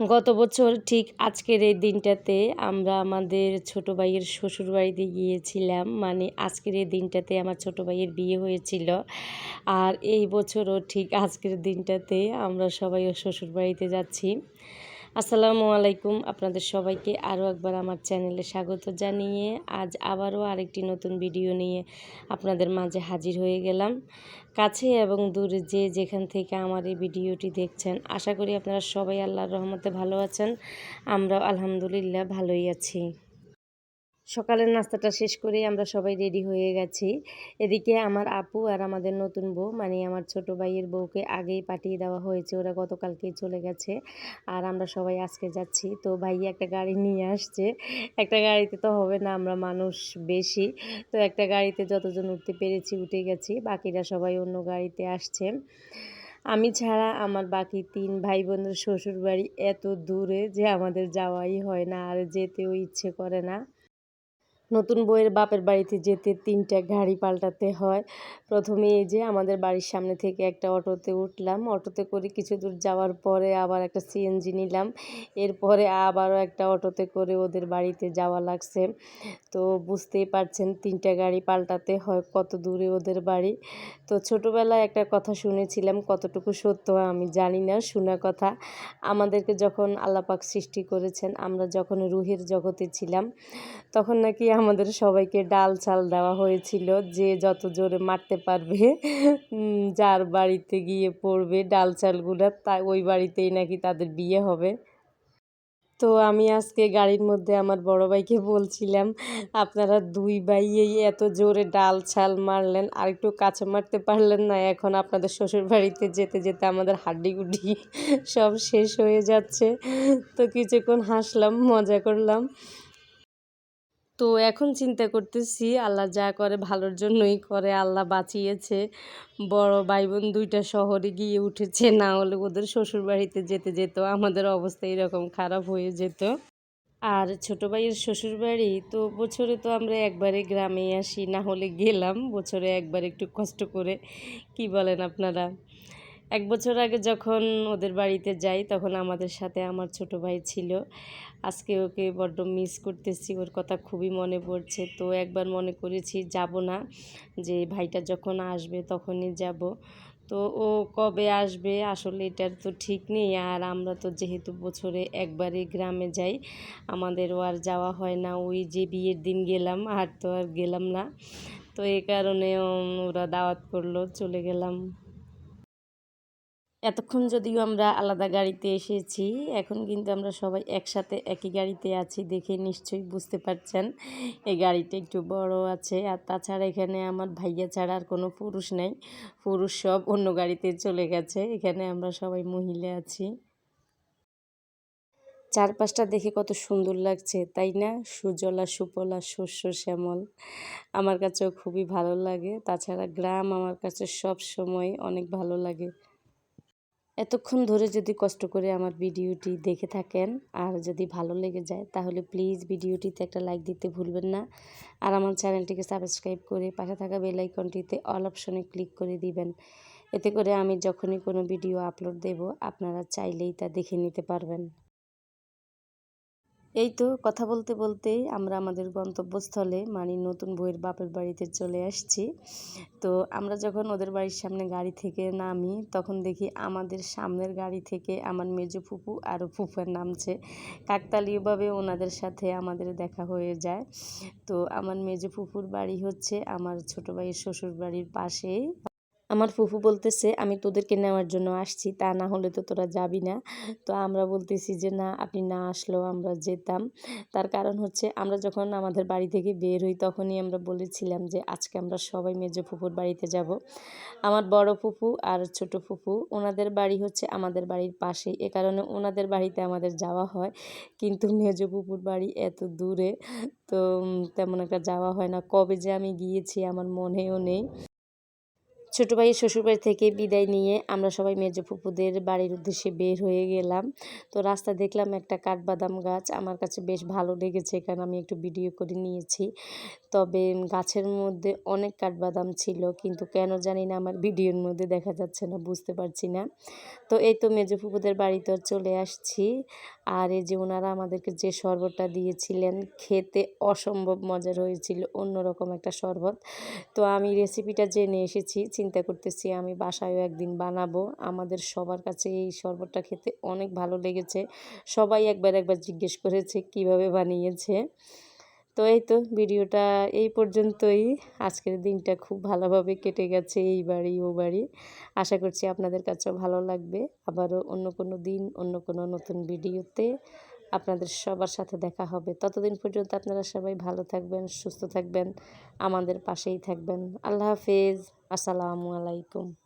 গত বছর ঠিক আজকের এই দিনটাতে আমরা আমাদের ছোট ভাইয়ের শ্বশুরবাড়িতে গিয়েছিলাম। মানে আজকের এই দিনটাতে আমার ছোট ভাইয়ের বিয়ে হয়েছিল। আর এই বছরও ঠিক আজকের দিনটাতে আমরা সবাই শ্বশুরবাড়িতে শ্বশুর বাড়িতে যাচ্ছি। আসসালামু আলাইকুম আপনাদের সবাইকে আরও একবার আমার চ্যানেলে স্বাগত জানিয়ে আজ আবারও আরেকটি নতুন ভিডিও নিয়ে আপনাদের মাঝে হাজির হয়ে গেলাম। কাছে এবং দূরে যে যেখান থেকে আমার এই ভিডিওটি দেখছেন, আশা করি আপনারা সবাই আল্লাহর রহমতে ভালো আছেন। আমরাও আলহামদুলিল্লাহ ভালোই আছি। সকালের নাস্তাটা শেষ করেই আমরা সবাই রেডি হয়ে গেছি। এদিকে আমার আপু আর আমাদের নতুন বউ মানে আমার ছোট ভাইয়ের বউকে আগেই পাঠিয়ে দেওয়া হয়েছে। ওরা গতকালকেই চলে গেছে আর আমরা সবাই আজকে যাচ্ছি। তো ভাই একটা গাড়ি নিয়ে আসছে। একটা গাড়িতে তো হবে না, আমরা মানুষ বেশি। তো একটা গাড়িতে যতজন উঠতে পেরেছি উঠে গেছি, বাকিরা সবাই অন্য গাড়িতে আসছে। আমি ছাড়া আমার বাকি তিন ভাই বোনের শ্বশুর বাড়ি এত দূরে যে আমাদের যাওয়াই হয় না, আর যেতেও ইচ্ছে করে না। নতুন বইয়ের বাপের বাড়িতে যেতে তিনটা গাড়ি পাল্টাতে হয়। প্রথমে এই যে আমাদের বাড়ির সামনে থেকে একটা অটোতে উঠলাম। অটোতে করে কিছু দূর যাওয়ার পরে আবার একটা সিএনজি নিলাম। এরপরে আবারও একটা অটোতে করে ওদের বাড়িতে যাওয়া লাগছে। তো বুঝতেই পারছেন তিনটা গাড়ি পাল্টাতে হয় কত দূরে ওদের বাড়ি। তো ছোটোবেলায় একটা কথা শুনেছিলাম, কতটুকু সত্য আমি জানি না, শোনা কথা। আমাদেরকে যখন আল্লাপাক সৃষ্টি করেছেন, আমরা যখন রুহের জগতে ছিলাম তখন নাকি আমাদের সবাইকে ডাল চাল দেওয়া হয়েছিল, যে যত জোরে মারতে পারবে যার বাড়িতে গিয়ে পড়বে ডাল চালগুলো, তা ওই বাড়িতেই নাকি তাদের বিয়ে হবে। তো আমি আজকে গাড়ির মধ্যে আমার বড় ভাইকে বলছিলাম, আপনারা দুই ভাইয়েই এত জোরে ডাল ছাল মারলেন, আর একটু কাছে মারতে পারলেন না, এখন আপনাদের শ্বশুর বাড়িতে যেতে যেতে আমাদের হাড্ডিগুড্ডি সব শেষ হয়ে যাচ্ছে। তো কিছুক্ষণ হাসলাম, মজা করলাম। তো এখন চিন্তা করতেছি, আল্লাহ যা করে ভালোর জন্যই করে, আল্লাহ বাঁচিয়েছে। বড় ভাই বোন দুইটা শহরে গিয়ে উঠেছে, না হলে ওদের শ্বশুর বাড়িতে যেতে যেত, আমাদের অবস্থা এরকম খারাপ হয়ে যেত। আর ছোট ভাইয়ের শ্বশুর বাড়ি তো বছরে তো আমরা একবারে গ্রামে আসি, না হলে গেলাম, বছরে একবার একটু কষ্ট করে, কি বলেন আপনারা? এক বছর আগে যখন ওদের বাড়িতে যাই, তখন আমাদের সাথে আমার ছোট ভাই ছিল। আজকে ওকে বড্ড মিস করতেছি, ওর কথা খুবই মনে পড়ছে। তো একবার মনে করেছি যাব না, যে ভাইটা যখন আসবে তখনই যাব। তো ও কবে আসবে আসলে এটার তো ঠিক নেই। আর আমরা তো যেহেতু বছরে একবারই গ্রামে যাই আমাদেরও আর যাওয়া হয় না। ওই যে বিয়ের দিন গেলাম, আর তো আর গেলাম না। তো এই কারণে ওরা দাওয়াত করল, চলে গেলাম। এতক্ষণ যদিও আমরা আলাদা গাড়িতে এসেছি, এখন কিন্তু আমরা সবাই একসাথে একই গাড়িতে আছি দেখে নিশ্চয়ই বুঝতে পারছেন। এই গাড়িটা একটু বড় আছে আর তাছাড়া এখানে আমার ভাইয়া ছাড়া আর কোনো পুরুষ নেই। পুরুষ সব অন্য গাড়িতে চলে গেছে, এখানে আমরা সবাই মহিলা আছি। চারপাশটা দেখে কত সুন্দর লাগছে, তাই না? সুজলা, সুপলা, শস্য শ্যামল। আমার কাছেও খুবই ভালো লাগে। তাছাড়া গ্রাম আমার কাছে সব সময় অনেক ভালো লাগে। এতক্ষণ ধরে যদি কষ্ট করে আমার ভিডিওটি দেখে থাকেন আর যদি ভালো লেগে যায়, তাহলে প্লিজ ভিডিওটিতে একটা লাইক দিতে ভুলবেন না। আর আমার চ্যানেলটিকে সাবস্ক্রাইব করে পাশে থাকা বেল আইকনটিতে অল অপশনে ক্লিক করে দিবেন। এতে করে আমি যখনই কোনো ভিডিও আপলোড দেব, আপনারা চাইলেই তা দেখে নিতে পারবেন। এই তো কথা বলতে বলতেই আমরা আমাদের গন্তব্যস্থলে মানে নতুন বইয়ের বাপের বাড়িতে চলে আসছি। তো আমরা যখন ওদের বাড়ির সামনে গাড়ি থেকে নামি, তখন দেখি আমাদের সামনের গাড়ি থেকে আমার মেজো ফুপু আর ফুফুর নামছে কাকতালীয়ভাবে ওনাদের সাথে আমাদের দেখা হয়ে যায়। তো আমার মেজো ফুপুর বাড়ি হচ্ছে আমার ছোট ভাইয়ের শ্বশুর বাড়ির পাশেই। আমার ফুফু বলতেছে, আমি তোদেরকে নেওয়ার জন্য আসছি, তা না হলে তো তোরা যাবি না। তো আমরা বলতেছি যে, না, আপনি না আসলেও আমরা যেতাম। তার কারণ হচ্ছে, আমরা যখন আমাদের বাড়ি থেকে বের হই, তখনই আমরা বলেছিলাম যে, আজকে আমরা সবাই মেজো ফুপুর বাড়িতে যাব। আমার বড় ফুফু আর ছোট ফুফু, ওনাদের বাড়ি হচ্ছে আমাদের বাড়ির পাশেই। এ কারণে ওনাদের বাড়িতে আমাদের যাওয়া হয়। কিন্তু মেজো ফুপুর বাড়ি এত দূরে, তো তেমন একটা যাওয়া হয় না। কবে যে আমি গিয়েছি, আমার মনেও নেই। ছোটো ভাইয়ের শ্বশুরবাড়ি থেকে বিদায় নিয়ে আমরা সবাই মেজো ফুপুদের বাড়ির উদ্দেশ্যে বের হয়ে গেলাম। তো রাস্তা দেখলাম একটা কাঠবাদাম গাছ। আমার কাছে বেশ ভালো লেগেছে, কারণ আমি একটু ভিডিও করে নিয়েছি। তবে গাছের মধ্যে অনেক কাঠবাদাম ছিল, কিন্তু কেন জানি না আমার ভিডিওর মধ্যে দেখা যাচ্ছে না, বুঝতে পারছি না। তো এই তো মেজো ফুপুদের বাড়িতে চলে আসছি। আর এই যে ওনারা আমাদেরকে যে শরবতটা দিয়েছিলেন, খেতে অসম্ভব মজার হয়েছিল, অন্যরকম একটা শরবত। তো আমি রেসিপিটা জেনে এসেছি চিন্তা করতেছি, আমি বাসায়ও একদিন বানাবো। আমাদের সবার কাছে এই শরবতটা খেতে অনেক ভালো লেগেছে। সবাই একবার একবার জিজ্ঞেস করেছে, কীভাবে বানিয়েছে? তো এই তো ভিডিওটা এই পর্যন্তই। আজকের দিনটা খুব ভালোভাবে কেটে গেছে, এই বাড়ি, ও বাড়ি। আশা করছি আপনাদের কাছেও ভালো লাগবে। আবারও অন্য কোনো দিন, অন্য কোনো নতুন ভিডিওতে আপনাদের সবার সাথে দেখা হবে। ততদিন পর্যন্ত আপনারা সবাই ভালো থাকবেন, সুস্থ থাকবেন, আমাদের পাশেই থাকবেন। আল্লাহ হাফেজ। আসসালামু আলাইকুম।